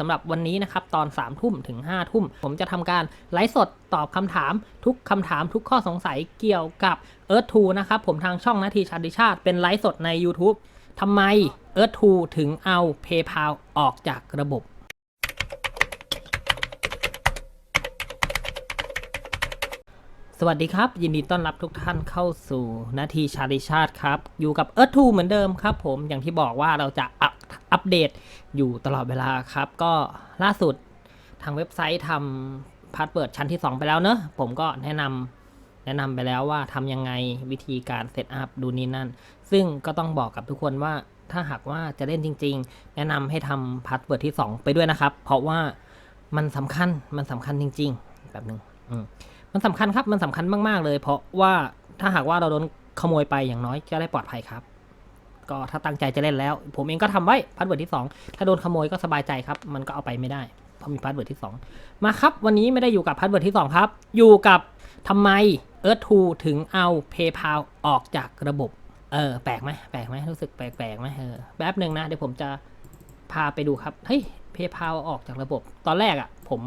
สำหรับวันนี้นะครับ ตอน3ามทุ่มถึง5้าทุ่ม ผมจะทำการไลฟ์สดตอบคำถาม ทุกคำถามทุกข้อสงสัยเกี่ยวกับ Earth 2นะครับ ผมทางช่องนาทีชันดิชาติ เป็นไลฟ์สดใน YouTube ทำไม Earth 2ถึงเอา PayPal ออกจากระบบสวัสดีครับ ยินดีต้อนรับทุกท่านเข้าสู่นาทีชาลิชาติครับ อยู่กับ Earth 2เหมือนเดิมครับผมอย่างที่บอกว่าเราจะอัป เดตอยู่ตลอดเวลาครับ ก็ล่าสุดทางเว็บไซต์ทำพาสเวิร์ดชั้นที่ 2 ไปแล้วเนอะผมก็แนะนำแนะนำไปแล้วว่าทำยังไงวิธีการเซตอัพดูนี่นั่น ซึ่งก็ต้องบอกกับทุกคนว่าถ้าหากว่าจะเล่นจริง ๆ แนะนำให้ทำพาสเวิร์ดที่ 2 ไปด้วยนะครับ เพราะว่ามันสำคัญมันสำคัญจริง ๆ แบบหนึ่งอืมมันสำคัญครับมันสำคัญมาก ๆ เลย เพราะว่าถ้าหากว่าเราโดนขโมยไปอย่างน้อยจะได้ปลอดภัยครับ ก็ถ้าตั้งใจจะเล่นแล้ว ผมเองก็ทำไว้พาสเวิร์ดที่ 2 ถ้าโดนขโมยก็สบายใจครับ มันก็เอาไปไม่ได้ เพราะมีพาสเวิร์ดที่ 2 มาครับ วันนี้ไม่ได้อยู่กับพาสเวิร์ดที่ 2 ครับ อยู่กับทำไม Earth 2ถึงเอา PayPal ออกจากระบบ เออ แปลกไหมแปลกไหมรู้สึกแปลกๆไหมเออแป๊บหนึ่งนะเดี๋ยวผมจะพาไปดูครับ เฮ้ย PayPal ออกจากระบบ ตอนแรกอะ่ะ ผม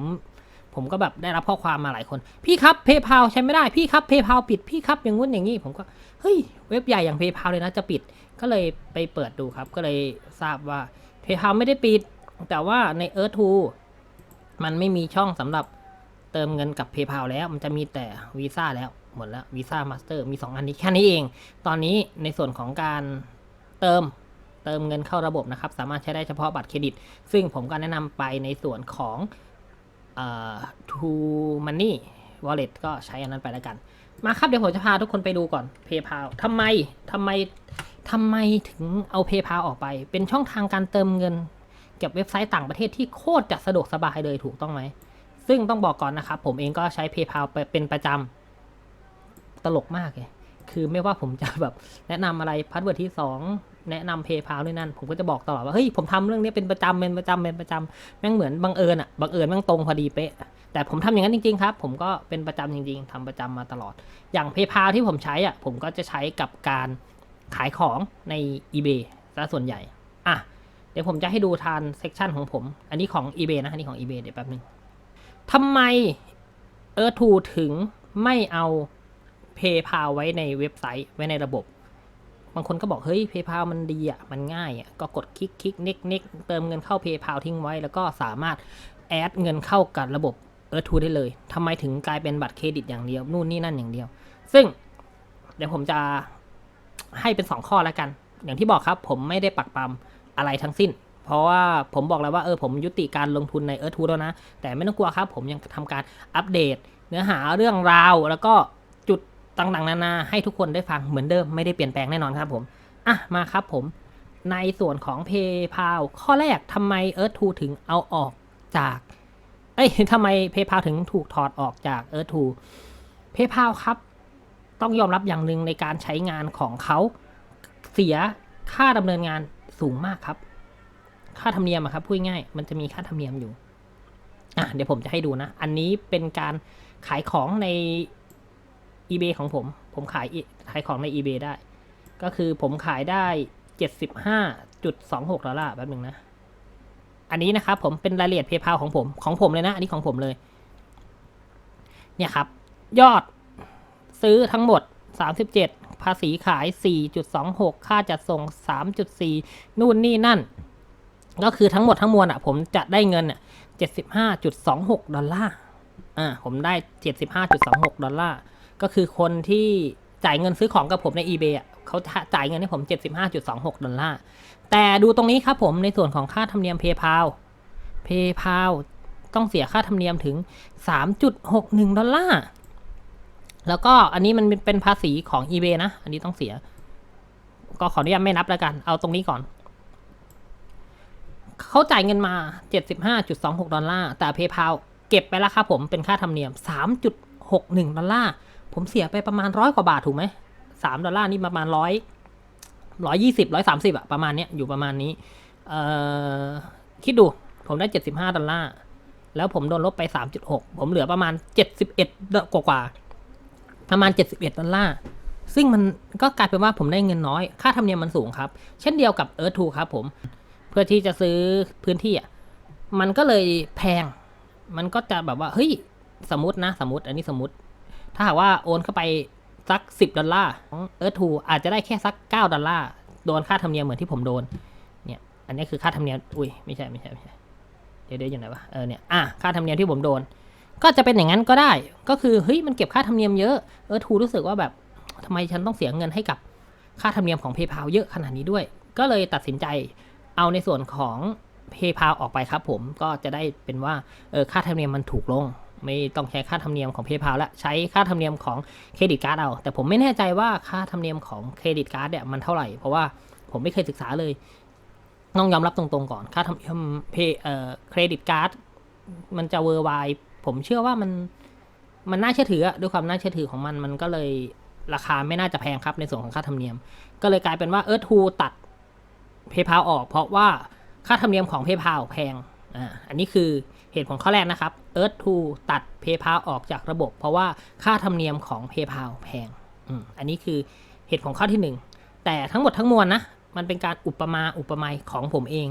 ผมก็แบบได้รับข้อความมาหลายคน พี่ครับ PayPal ใช้ไม่ได้พี่ครับ PayPal ปิดพี่ครับอย่างงู้นอย่างนี้ผมก็เฮ้ยเว็บใหญ่อย่าง PayPal เลยนะจะปิด ก็เลยไปเปิดดูครับ ก็เลยทราบว่า PayPal ไม่ได้ปิด แต่ว่าใน Earth 2มันไม่มีช่องสำหรับเติมเงินกับ PayPal แล้ว มันจะมีแต่ Visa แล้วหมดแล้ว Visa Master มี 2 อันนี้แค่นี้เอง ตอนนี้ในส่วนของการเติมเติมเงินเข้าระบบนะครับ สามารถใช้ได้เฉพาะบัตรเครดิต ซึ่งผมก็แนะนำไปในส่วนของเอ่อ True Money Wallet ก็ใช้อันนั้นไปแล้วกัน มาครับ เดี๋ยวผมจะพาทุกคนไปดูก่อน PayPal ทำไมทำไม ทำไมถึงเอา PayPal ออกไป เป็นช่องทางการเติมเงินกับเว็บไซต์ต่างประเทศที่โคตรจะสะดวกสบายเลยถูกต้องไหม ซึ่งต้องบอกก่อนนะครับ ผมเองก็ใช้ PayPal เป็นประจำตลกมากเลยคือไม่ว่าผมจะแบบแนะนำอะไรพาสเวิร์ดที่ 2 แนะนำ PayPal ด้วยนั่น ผมก็จะบอกตลอดว่า เฮ้ย ผมทำเรื่องนี้เป็นประจำเป็นประจำเป็นประจำแม่งเหมือนบังเอิญอะบังเอิญแม่งตรงพอดีเป๊ะ แต่ผมทำอย่างนั้นจริง ๆ ครับ ผมก็เป็นประจำจริง ๆทำประจำมาตลอด อย่าง PayPal ที่ผมใช้อะผมก็จะใช้กับการ ขายของใน eBay ซะส่วนใหญ่ อะ เดี๋ยวผมจะให้ดูทานเซกชันของผม อันนี้ของ eBay นะ อันนี้ของ eBay เดี๋ยวแป๊บนึงทำไม e a r t h 2ถึงไม่เอา PayPal ไว้ในเว็บไซต์ไว้ในระบบบางคนก็บอก เฮ้ย PayPal มันดีอะ มันง่ายอะ ก็กดคลิกคลิกเน็กเน็กเติมเงินเข้า PayPal ทิ้งไว้ แล้วก็สามารถแอดเงินเข้ากับระบบเออทูได้เลยทำไมถึงกลายเป็นบัตรเครดิตอย่างเดียว นู่นนี่นั่นอย่างเดียว ซึ่งเดี๋ยวผมจะ ให้เป็น 2 ข้อแล้วกัน อย่างที่บอกครับผมไม่ได้ปักปั๊มอะไรทั้งสิ้น เพราะว่าผมบอกแล้วว่าเออผมยุติการลงทุนในเออทูแล้วนะ แต่ไม่ต้องกลัวครับ ผมยังทำการอัปเดต เนื้อหาเรื่องราว แล้วก็จุดต่างๆนานาให้ทุกคนได้ฟังเหมือนเดิมไม่ได้เปลี่ยนแปลงแน่นอนครับผมอะมาครับผมในส่วนของ PayPal ข้อแรกทำไม Earth 2 ถึงเอาออกจาก เอ้ยทำไม PayPal ถึงถูกถอดออกจาก Earth 2 PayPal ครับ ต้องยอมรับอย่างหนึ่งในการใช้งานของเขาเสียค่าดำเนินงานสูงมากครับ ค่าธรรมเนียมครับพูดง่ายมันจะมีค่าธรรมเนียมอยู่อะเดี๋ยวผมจะให้ดูนะ อันนี้เป็นการขายของใน eBay ของผม ผมขายขายของใน eBay ได้ ก็คือผมขายได้ 75.26 ดอลลาร์แป๊บหนึงนะ อันนี้นะครับผมเป็นรายละเอียด PayPal ของผม ของผมเลยนะ อันนี้ของผมเลย เนี่ยครับ ยอด ซื้อทั้งหมด 37 ภาษีขาย 4.26 ค่าจัดส่ง 3.4 นู่นนี่นั่น ก็คือทั้งหมดทั้งมวลอะ ผมจะได้เงินอะ75.26 ดอลลาร์ อ่า ผมได้ 75.26 ดอลลาร์ ก็คือคนที่จ่ายเงินซื้อของกับผมใน eBay อะเขาจ่ายเงินให้ผม 75.26 ดอลลาร์ แต่ดูตรงนี้ครับผมในส่วนของค่าธรรมเนียม PayPal PayPal ต้องเสียค่าธรรมเนียมถึง 3.61 ดอลลาร์ แล้วก็อันนี้มันเป็นภาษีของ eBay นะ อันนี้ต้องเสีย ก็ขออนุญาตไม่นับแล้วกัน เอาตรงนี้ก่อน เขาจ่ายเงินมา 75.26 ดอลลาร์ แต่ PayPal เก็บไปแล้วครับผมเป็นค่าธรรมเนียม 3.61 ดอลลาร์ ผมเสียไปประมาณร้อยกว่าบาทถูกไหม3ดอลลาร์นี่ประมาณร้อยร้อยยี่สิบร้อยสามสิบอะประมาณเนี้ยอยู่ประมาณนี้ เอ่อ คิดดู ผมได้เจ็ดสิบห้าดอลลาร์ แล้วผมโดนลบไปสามจุดหกผมเหลือประมาณเจ็ดสิบเอ็ดกว่ากว่า ประมาณเจ็ดสิบเอ็ดดอลลาร์ ซึ่งมันก็กลายเป็นว่าผมได้เงินน้อย ค่าธรรมเนียมมันสูงครับ เช่นเดียวกับ Earth 2ครับผม เพื่อที่จะซื้อพื้นที่อะ มันก็เลยแพง มันก็จะแบบว่า เฮ้ย สมมตินะ สมมติ อันนี้สมมติ ถ้าหากว่าโอนเข้าไปสักสิบดอลลาร์ของเอิร์ธทูอาจจะได้แค่สักเก้าดอลลาร์ โดนค่าธรรมเนียมเหมือนที่ผมโดน เนี่ย อันนี้คือค่าธรรมเนียม อุ้ย ไม่ใช่ ไม่ใช่ ไม่ใช่ เดี๋ยวเดี๋ยวอยู่ไหนวะ เออ เนี่ย อะ ค่าธรรมเนียมที่ผมโดน ก็จะเป็นอย่างนั้นก็ได้ ก็คือเฮ้ยมันเก็บค่าธรรมเนียมเยอะ เออทูรู้สึกว่าแบบทำไมฉันต้องเสียเงินให้กับค่าธรรมเนียมของ PayPal เยอะขนาดนี้ด้วย ก็เลยตัดสินใจเอาในส่วนของ PayPal ออกไปครับผมก็จะได้เป็นว่าเออค่าธรรมเนียมมันถูกลง ไม่ต้องใช้ค่าธรรมเนียมของ PayPal แล้วใช้ค่าธรรมเนียมของเครดิตการ์ดเอา แต่ผมไม่แน่ใจว่าค่าธรรมเนียมของเครดิตการ์ดเนี่ยมันเท่าไหร่เพราะว่าผมไม่เคยศึกษาเลยต้องยอมรับตรงๆก่อนค่าธรรมเนียมเพเออเครดิตการ์ดมันจะเวอร์ไว ผมเชื่อว่ามันมันน่าเชื่อถืออะด้วยความน่าเชื่อถือของมันมันก็เลยราคาไม่น่าจะแพงครับในส่วนของค่าธรรมเนียม ก็เลยกลายเป็นว่าเอิร์ธทูตัด PayPal ออก เพราะว่าค่าธรรมเนียมของ PayPal แพงอ่าอันนี้คือเหตุผลข้อแรกนะครับ Earth 2ตัด PayPal ออกจากระบบ เพราะว่าค่าธรรมเนียมของ PayPal แพงอืมอันนี้คือเหตุผลข้อที่หนึ่งแต่ทั้งหมดทั้งมวลนะมันเป็นการอุปมาอุปไมยของผมเอง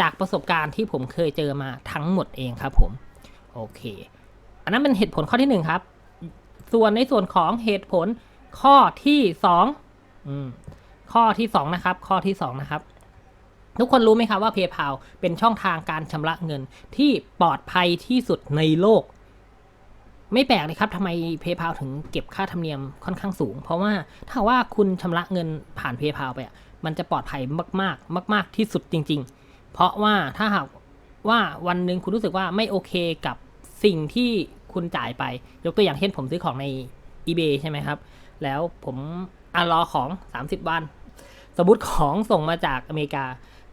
จากประสบการณ์ที่ผมเคยเจอมาทั้งหมดเองครับผม โอเค อันนั้นเป็นเหตุผลข้อที่หนึ่งครับ ส่วนในส่วนของเหตุผลข้อที่สองอืมข้อที่สองนะครับ ข้อที่สองนะครับ ทุกคนรู้ไหมครับว่า PayPal เป็นช่องทางการชำระเงินที่ปลอดภัยที่สุดในโลก ไม่แปลกเลยครับทำไม PayPal ถึงเก็บค่าธรรมเนียมค่อนข้างสูง เพราะว่าถ้าว่าคุณชำระเงินผ่าน PayPal ไปอะมันจะปลอดภัยมาก ๆ มาก ๆ ที่สุดจริง ๆ เพราะว่าถ้าหากว่าวันหนึ่งคุณรู้สึกว่าไม่โอเคกับ สิ่งที่คุณจ่ายไป ยกตัวอย่างเช่นผมซื้อของใน eBay ใช่ไหมครับ แล้วผมอรอของ 30 วัน สมมติของส่งมาจากอเมริกา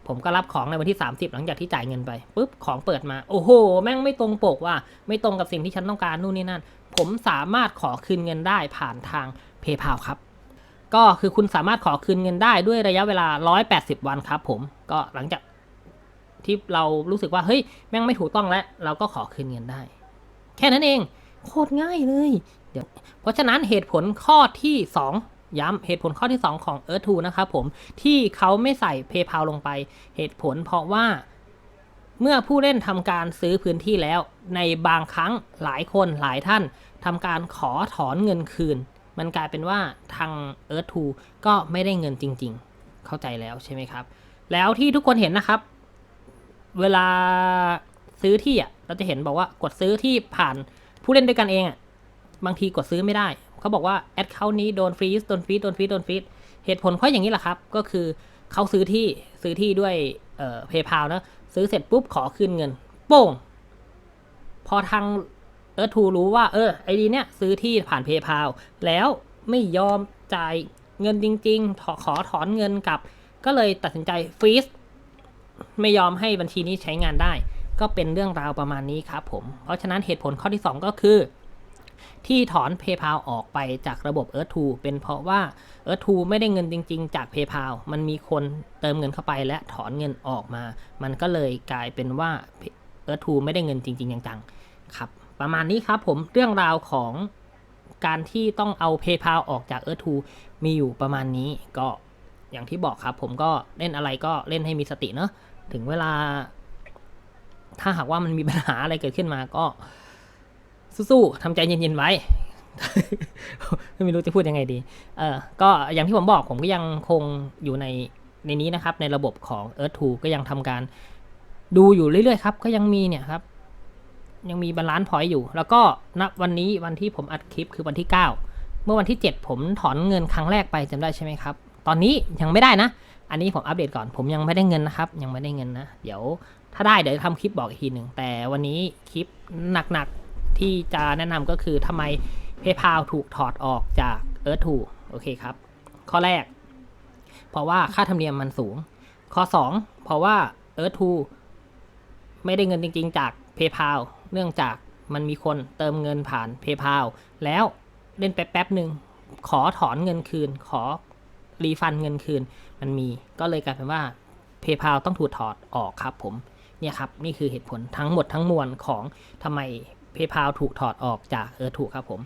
ผมก็รับของในวันที่ 30 หลังจากที่จ่ายเงินไปปุ๊บของเปิดมา โอ้โห แม่งไม่ตรงปกว่า ไม่ตรงกับสิ่งที่ฉันต้องการนู่นนี่นั่น ผมสามารถขอคืนเงินได้ผ่านทาง PayPal ครับก็คือคุณสามารถขอคืนเงินได้ด้วยระยะเวลา 180 วันครับผมก็หลังจากที่เรารู้สึกว่าเฮ้ยแม่งไม่ถูกต้องแล้ว เราก็ขอคืนเงินได้ แค่นั้นเอง โคตรง่ายเลย เดี๋ยว เพราะฉะนั้นเหตุผลข้อที่ 2 ย้ำเหตุผลข้อที่ 2 ของ Earth 2นะครับผม ที่เขาไม่ใส่ PayPal ลงไป เหตุผลเพราะว่าเมื่อผู้เล่นทำการซื้อพื้นที่แล้ว ในบางครั้งหลายคนหลายท่านทำการขอถอนเงินคืน มันกลายเป็นว่าทาง Earth 2 ก็ไม่ได้เงินจริง ๆ เข้าใจแล้วใช่ไหมครับ แล้วที่ทุกคนเห็นนะครับ เวลา ซื้อที่อะเราจะเห็นบอกว่ากดซื้อที่ผ่านผู้เล่นด้วยกันเองอะบางทีกดซื้อไม่ได้ เขาบอกว่าแอดเคานี้โดนฟรีสโดนฟรีโดนฟรีโดนฟรีเหตุผลเพราะอย่างนี้แหละครับ ก็คือเขาซื้อที่ซื้อที่ด้วยเอ่อเพย์พานะ ซื้อเสร็จปุ๊บขอคืนเงิน โป้ง พอทางเออทูรู้ว่า เออไอดีเนี้ยซื้อที่ผ่านเพย์พาแล้วไม่ยอมจ่ายเงินจริงๆถอขอถอนเงินกลับ ก็เลยตัดสินใจฟรีสไม่ยอมให้บัญชีนี้ใช้งานได้ ก็เป็นเรื่องราวประมาณนี้ครับผม เพราะฉะนั้นเหตุผลข้อที่ 2 ก็คือ ที่ถอน PayPal ออกไปจากระบบ Earth 2เป็นเพราะว่า Earth 2ไม่ได้เงินจริง ๆ จาก PayPal มันมีคนเติมเงินเข้าไปและถอนเงินออกมา มันก็เลยกลายเป็นว่า Earth 2ไม่ได้เงินจริง ๆ จังๆครับ ประมาณนี้ครับผมเรื่องราวของการที่ต้องเอา PayPal ออกจาก Earth 2มีอยู่ประมาณนี้ก็อย่างที่บอกครับผมก็เล่นอะไรก็เล่นให้มีสติเนอะถึงเวลา ถ้าหากว่ามันมีปัญหาอะไรเกิดขึ้นมาก็ สู้ๆทำใจเย็นๆไว้ ไม่รู้จะพูดยังไงดี เออก็อย่างที่ผมบอกผมก็ยังคงอยู่ในในนี้นะครับ ในระบบของ Earth 2 ก็ยังทำการดูอยู่เรื่อยๆครับ ก็ยังมีเนี่ยครับ ยังมีบาลานซ์พอยต์อยู่ แล้วก็ณวันนี้วันที่ผมอัดคลิปคือวันที่ 9 เมื่อวันที่ 7 ผมถอนเงินครั้งแรกไปจำได้ใช่ไหมครับ ตอนนี้ยังไม่ได้นะ อันนี้ผมอัปเดตก่อน ผมยังไม่ได้เงินนะครับ ยังไม่ได้เงินนะ เดี๋ยว ถ้าได้เดี๋ยวทำคลิปบอกอีกทีหนึ่ง แต่วันนี้คลิปหนักๆ ที่จะแนะนำก็คือทำไม PayPal ถูกถอดออกจาก Earth 2โอเคครับ ข้อแรก เพราะว่าค่าธรรมเนียมมันสูง ข้อ 2 เพราะว่า Earth 2ไม่ได้เงินจริงๆ จาก PayPal เนื่องจากมันมีคนเติมเงินผ่าน PayPal แล้วเล่นไปแป๊บหนึ่งขอถอนเงินคืน ขอรีฟันเงินคืน มันมีก็เลยกลายเป็นว่า PayPal ต้องถูกถอดออกครับผม เนี่ยครับนี่คือเหตุผลทั้งหมดทั้งมวลของทำไม PayPal ถูกถอดออกจากเออถูกครับผม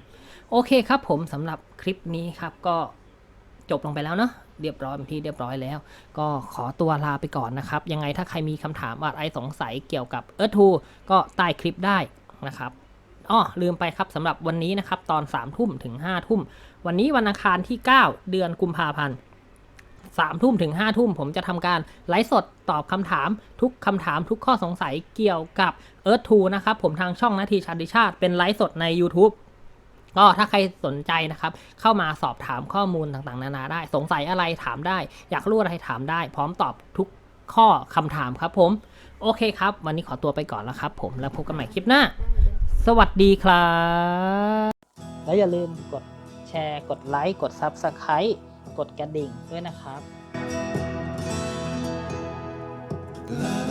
โอเคครับผมสำหรับคลิปนี้ครับก็จบลงไปแล้วเนาะเรียบร้อยเป็นที่เรียบร้อยแล้ว ก็ขอตัวลาไปก่อนนะครับ ยังไงถ้าใครมีคำถามอะไรสงสัยเกี่ยวกับเอิร์ธทูก็ใต้คลิปได้นะครับอ้อลืมไปครับสำหรับวันนี้นะครับ ตอน3ามทุ่มถึง5้าทุ่ม วันนี้วันอังคารที่ 9 เดือนกุมภาพันธ์ สามทุ่มถึงห้าทุ่มผมจะทำการไลฟ์สดตอบคำถาม ทุกคำถามทุกข้อสงสัยเกี่ยวกับ Earth 2นะครับผมทางช่องนาทีชาติชาติ เป็นไลฟ์สดใน YouTube ก็ถ้าใครสนใจนะครับ เข้ามาสอบถามข้อมูลต่างๆ นานาได้ สงสัยอะไรถามได้ อยากรู้อะไรถามได้ พร้อมตอบทุกข้อคำถามครับผม โอเคครับ วันนี้ขอตัวไปก่อนแล้วครับผมแล้วพบกันใหม่คลิปหน้า สวัสดีครับ แล้วอย่าลืมกดแชร์กดไลค์กด Subscribe กดกระดิ่งด้วยนะครับ Love.